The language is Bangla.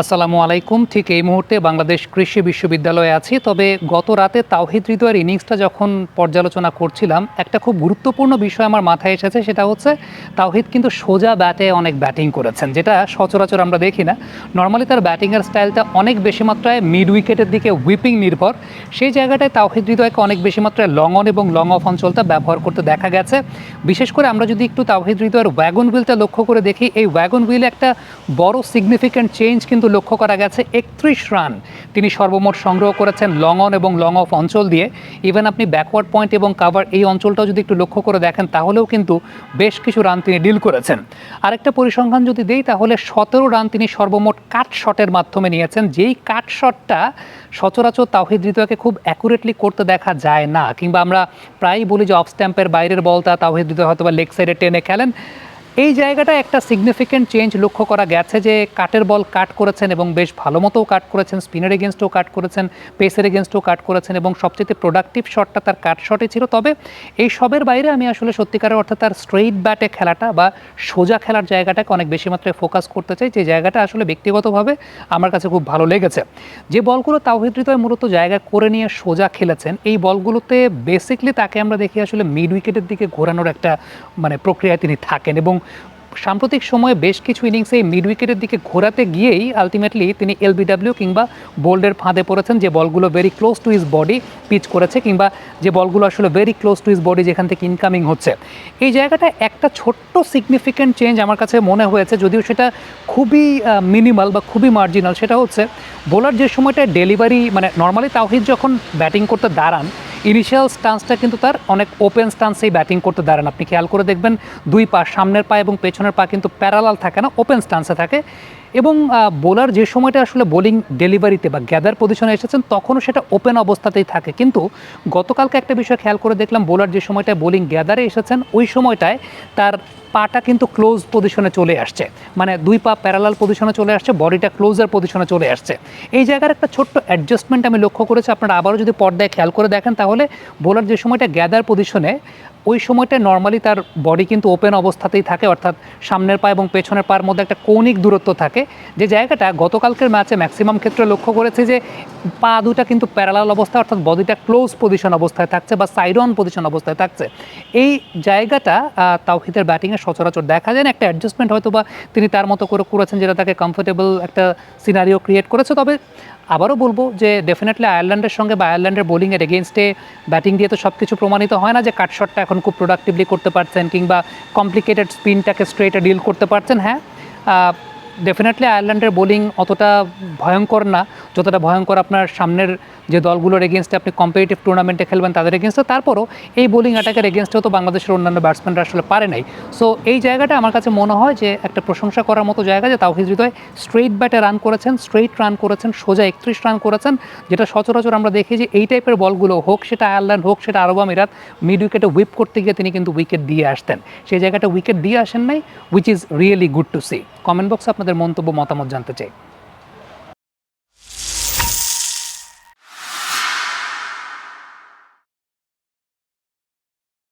আসসালামু আলাইকুম। ঠিক এই মুহূর্তে বাংলাদেশ কৃষি বিশ্ববিদ্যালয়ে আছি। তবে গত রাতে তাওহিদ হৃদয়ের ইনিংসটা যখন পর্যালোচনা করছিলাম, একটা খুব গুরুত্বপূর্ণ বিষয় আমার মাথায় এসেছে, সেটা হচ্ছে তাওহিদ কিন্তু সোজা ব্যাটে অনেক ব্যাটিং করেছেন, যেটা সচরাচর আমরা দেখি না। নর্মালি তার ব্যাটিংয়ের স্টাইলটা অনেক বেশি মাত্রায় মিড উইকেটের দিকে হুইপিং নির্ভর। সেই জায়গাটায় তাওহিদ হৃদয়কে অনেক বেশি মাত্রায় লং অন এবং লং অফ অঞ্চলটা ব্যবহার করতে দেখা গেছে। বিশেষ করে আমরা যদি একটু তাওহিদ হৃদয়ের ওয়াগন হুইলটা লক্ষ্য করে দেখি, এই ওয়াগন হুইলে একটা বড় সিগনিফিক্যান্ট চেঞ্জ কিন্তু লক্ষ্য করা গেছে একত্রিশ রান। তিনি সর্বমোট সংগ্রহ করেছেন লং অন এবং লং অফ অঞ্চল দিয়ে। ইভেন আপনি ব্যাকওয়ার্ড পয়েন্ট এবং কাভার এই অঞ্চলটাও যদি একটু লক্ষ্য করে দেখেন, তাহলেও কিন্তু বেশ কিছু রান তিনি ডিল করেছেন। আরেকটা পরিসংখ্যান যদি দেই, তাহলে সতেরো রান তিনি সর্বমোট কাট শটের মাধ্যমে নিয়েছেন। যেই কাট শটটা সচরাচর তাওহিদ হৃদয়কে খুব অ্যাকুরেটলি করতে দেখা যায় না, কিংবা আমরা প্রায়ই বলি যে অফ স্ট্যাম্পের বাইরের বলটা তাওহিদ হৃদয় হয়তো বা লেগ সাইডে টেনে খেলেন। এই জায়গাটা একটা সিগনিফিক্যান্ট চেঞ্জ লক্ষ্য করা গেছে যে কাটের বল কাট করেছেন এবং বেশ ভালো মতোও কাট করেছেন স্পিনের এগেনস্টও কাট করেছেন পেসের এগেনস্টও কাট করেছেন এবং সবচেয়ে প্রোডাক্টিভ শটটা তার কাট শটে ছিল। তবে এই সবের বাইরে আমি আসলে সত্যিকারের অর্থে তার স্ট্রেইট ব্যাটে খেলাটা বা সোজা খেলার জায়গাটাকে অনেক বেশি মাত্রায় ফোকাস করতে চাই। যে জায়গাটা আসলে ব্যক্তিগতভাবে আমার কাছে খুব ভালো লেগেছে। যে বলগুলো তাওহিদ হৃদয় মূলত জায়গা করে নিয়ে সোজা খেলেছেন, এই বলগুলোতে বেসিকলি তাকে আমরা দেখি আসলে মিড উইকেটের দিকে ঘোরানোর একটা মানে প্রক্রিয়ায় তিনি থাকেন এবং সাম্প্রতিক সময়ে বেশ কিছু ইনিংসে মিড উইকেটের দিকে ঘোরাতে গিয়েই আলটিমেটলি তিনি এলবিডাব্লিউ কিংবা বোল্ডের ফাঁদে পড়েছেন। যে বলগুলো very close to his body pitch করেছে কিংবা যে বলগুলো আসলে very close to his body যেখান থেকে ইনকামিং হচ্ছে। এই জায়গাটা একটা ছোট্ট সিগনিফিক্যান্ট চেঞ্জ আমার কাছে মনে হয়েছে, যদিও সেটা খুবই মিনিমাল বা খুবই মার্জিনাল সেটা হচ্ছে বোলার যে সময়টা ডেলিভারি মানে নর্মালি তাওহিদ যখন ব্যাটিং করতে দাঁড়ান ইনিশিয়াল স্টান্সটা কিন্তু তার অনেক ওপেন স্টান্সেই ব্যাটিং করতে দাঁড়ান। আপনি খেয়াল করে দেখবেন দুই পা সামনের পা এবং পেছনের পা কিন্তু প্যারালাল থাকে না ওপেন স্টান্সে থাকে। এবং বোলার যে সময়টা আসলে বোলিং ডেলিভারিতে বা গ্যাদার পজিশনে এসেছেন, তখনও সেটা ওপেন অবস্থাতেই থাকে। কিন্তু গতকালকে একটা বিষয় খেয়াল করে দেখলাম বোলার যে সময়টায় বোলিং গ্যাদারে এসেছেন, ওই সময়টায় তার পাটা কিন্তু ক্লোজ পজিশনে চলে আসছে। মানে দুই পা প্যারালাল পজিশনে চলে আসছে বডিটা ক্লোজার পজিশনে চলে আসছে। এই জায়গার একটা ছোট্ট অ্যাডজাস্টমেন্ট আমি লক্ষ্য করেছি, আপনারা আবারও যদি পর্দায় খেয়াল করে দেখেন, তাহলে বোলার যে সময়টা গ্যাদার পজিশনে ওই সময়টায় নর্মালি তার বডি কিন্তু ওপেন অবস্থাতেই থাকে, অর্থাৎ সামনের পা এবং পেছনের পায়ের মধ্যে একটা কৌণিক দূরত্ব থাকে। যে জায়গাটা গতকালকের ম্যাচে ম্যাক্সিমাম ক্ষেত্রে লক্ষ্য করেছে যে, পা দুটা কিন্তু প্যারালাল অবস্থা অর্থাৎ বডিটা ক্লোজ পজিশন অবস্থায় থাকছে বা সাইড অন পজিশন অবস্থায় থাকছে। এই জায়গাটা তাওহিদের ব্যাটিংয়ে সচরাচর দেখা যায় না। একটা অ্যাডজাস্টমেন্ট হয়তো বা তিনি তার মতো করে করেছেন যেটা তাকে কমফোর্টেবল একটা সিনারিও ক্রিয়েট করেছে। তবে আবারও বলব যে ডেফিনেটলি আয়ারল্যান্ডের সঙ্গে বা আয়ারল্যান্ডের বোলিংয়ের এগেনস্টে ব্যাটিং দিয়ে তো সব কিছু প্রমাণিত হয় না যে কাট শটটা এখন খুব প্রোডাক্টিভলি করতে পারছেন কিংবা কমপ্লিকেটেড স্পিনটাকে স্ট্রেটে ডিল করতে পারছেন হ্যাঁ। ডেফিনেটলি আয়ারল্যান্ডের বোলিং অতটা ভয়ঙ্কর না, যতটা ভয়ঙ্কর আপনার সামনের যে দলগুলোর এগেনস্টে আপনি কম্পিটিটিভ টুর্নামেন্টে খেলবেন তাদের এগেনস্টে তারপরও এই বোলিং অ্যাটাকের এগেনস্টেও তো বাংলাদেশের অন্যান্য ব্যাটসম্যানরা আসলে পারে নাই। সো এই জায়গাটা আমার কাছে মনে হয় যে একটা প্রশংসা করার মতো জায়গা যে তাওহিদ হৃদয় স্ট্রেইট ব্যাটে রান করেছেন স্ট্রেইট রান করেছেন, সোজা একত্রিশ রান করেছেন, যেটা সচরাচর আমরা দেখি যে এই টাইপের বলগুলো হোক সেটা আয়ারল্যান্ড হোক সেটা আরব আমিরাত মিড উইকেটে হুইপ করতে গিয়ে তিনি কিন্তু উইকেট দিয়ে আসতেন। সেই জায়গাটা উইকেট দিয়ে আসেন নাই which is really good to see comment বক্সে আপনাদের মন্তব্য, মতামত জানতে চাই।